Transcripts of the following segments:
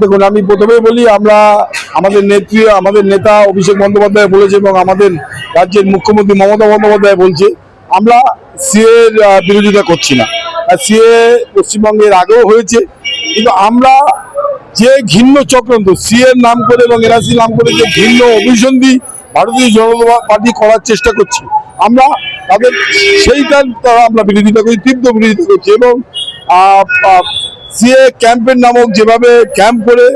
দেখুন, আমি প্রথমেই বলি, আমরা আমাদের নেত্রী, আমাদের নেতা অভিষেক বন্দ্যোপাধ্যায় বলেছে এবং আমাদের রাজ্যের মুখ্যমন্ত্রী মমতা বন্দ্যোপাধ্যায় বলছে, আমরা সিএ এর বিরোধিতা করছি না। সিএ পশ্চিমবঙ্গের আগেও হয়েছে, কিন্তু আমরা যে ঘৃণ্য চক্রান্ত, সিএ এর নাম করে এবং এনআরসি নাম করে যে ঘৃণ্য অভিসন্ধি ভারতীয় জনতা পার্টি করার চেষ্টা করছে, আমরা তাদের সেইটার দ্বারা আমরা বিরোধিতা করি, তীব্র বিরোধিতা করছি এবং সিএ ক্যাম্পের নামক যেভাবে ক্যাম্প করে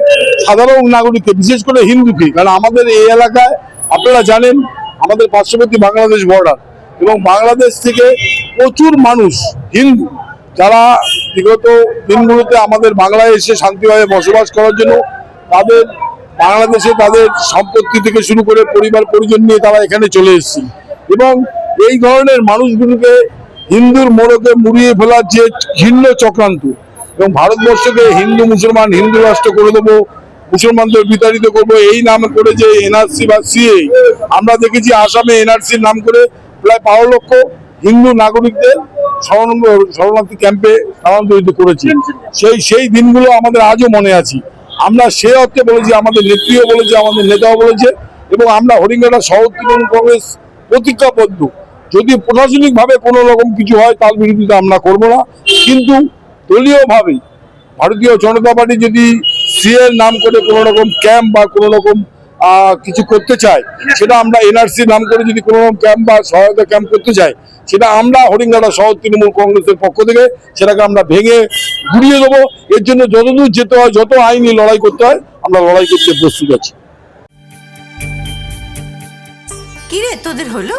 সাধারণ নাগরিককে, বিশেষ করে হিন্দুকে, কারণ আমাদের এই এলাকায় আপনারা জানেন, আমাদের পার্শ্ববর্তী বাংলাদেশ বর্ডার এবং বাংলাদেশ থেকে প্রচুর মানুষ হিন্দু, যারা বিগত দিনগুলোতে আমাদের বাংলায় এসে শান্তিভাবে বসবাস করার জন্য তাদের, বাংলাদেশে তাদের সম্পত্তি থেকে শুরু করে পরিবার, পরিজন নিয়ে তারা এখানে চলে এসেছে। এবং এই ধরনের মানুষগুলোকে হিন্দুর মোড়কে মুড়িয়ে ফেলার যে ঘৃণ্য চক্রান্ত এবং ভারতবর্ষকে হিন্দু, মুসলমান, হিন্দু রাষ্ট্র করে দেবো, মুসলমানদের বিতাড়িত করব, এই নাম করে যে এনআরসি বা সিএ, আমরা দেখেছি আসামে এনআরসির নাম করে প্রায় বারো লক্ষ হিন্দু নাগরিকদের শরণ- শরণার্থী ক্যাম্পে স্থানান্তরিত করেছি। সেই সেই দিনগুলো আমাদের আজও মনে আছে। আমরা সে অর্থে বলেছি, আমাদের নেত্রীও বলেছে, আমাদের নেতাও বলেছে, এবং আমরা হরিঙ্গাটা শহর তৃণমূল কংগ্রেস প্রতিজ্ঞাবদ্ধ। যদি প্রশাসনিকভাবে কোনো রকম কিছু হয়, তার বিরোধিতা আমরা করব না। কিন্তু দলীয়ভাবে ভারতীয় জনতা পার্টি যদি সিএর নাম করে কোনো রকম ক্যাম্প বা কোনো রকম কিছু করতে চায়, সেটা আমরা এনআরসি নাম করে যদি কোনো রকম ক্যাম্প বা সহায়তা ক্যাম্প করতে চাই সেটা আমরা হরিঙ্গাটা শহর তৃণমূল কংগ্রেসের পক্ষ থেকে সেটাকে আমরা ভেঙে ঘুরিয়ে দেবো। এর জন্য যতদূর যেতে হয়, যত আইনি লড়াই করতে হয়, আমরা লড়াই করতে প্রস্তুত আছি। কিরে, তোদের হলো?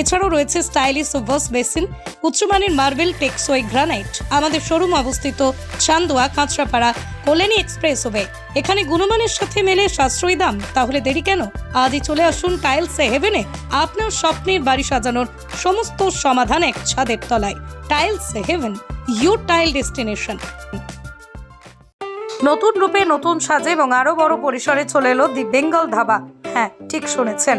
এছাড়াও রয়েছে স্টাইলিশ ওভার্স বেসিন, উচ্চমানের মার্বেল টেক্সোই গ্রানাইট, আমাদের শোরুম অবস্থিত চান্দোয়া, কাঁচরাপাড়া, কল্যাণী এক্সপ্রেস ওয়ে এখানে গুণমানের সাথে মেলে সাশ্রয়ী দাম। তাহলে দেরি কেন? আজই চলে আসুন টাইলস হেভেনে আপনার স্বপ্নের বাড়ি সাজানোর সমস্ত সমাধান এক ছাদের তলায়। Tiles heaven your tile destination নতুন রূপে নতুন সাজে এবং আরও বড় পরিসরে চলে এলো দি বেঙ্গল ধাবা। হ্যাঁ ঠিক শুনেছেন।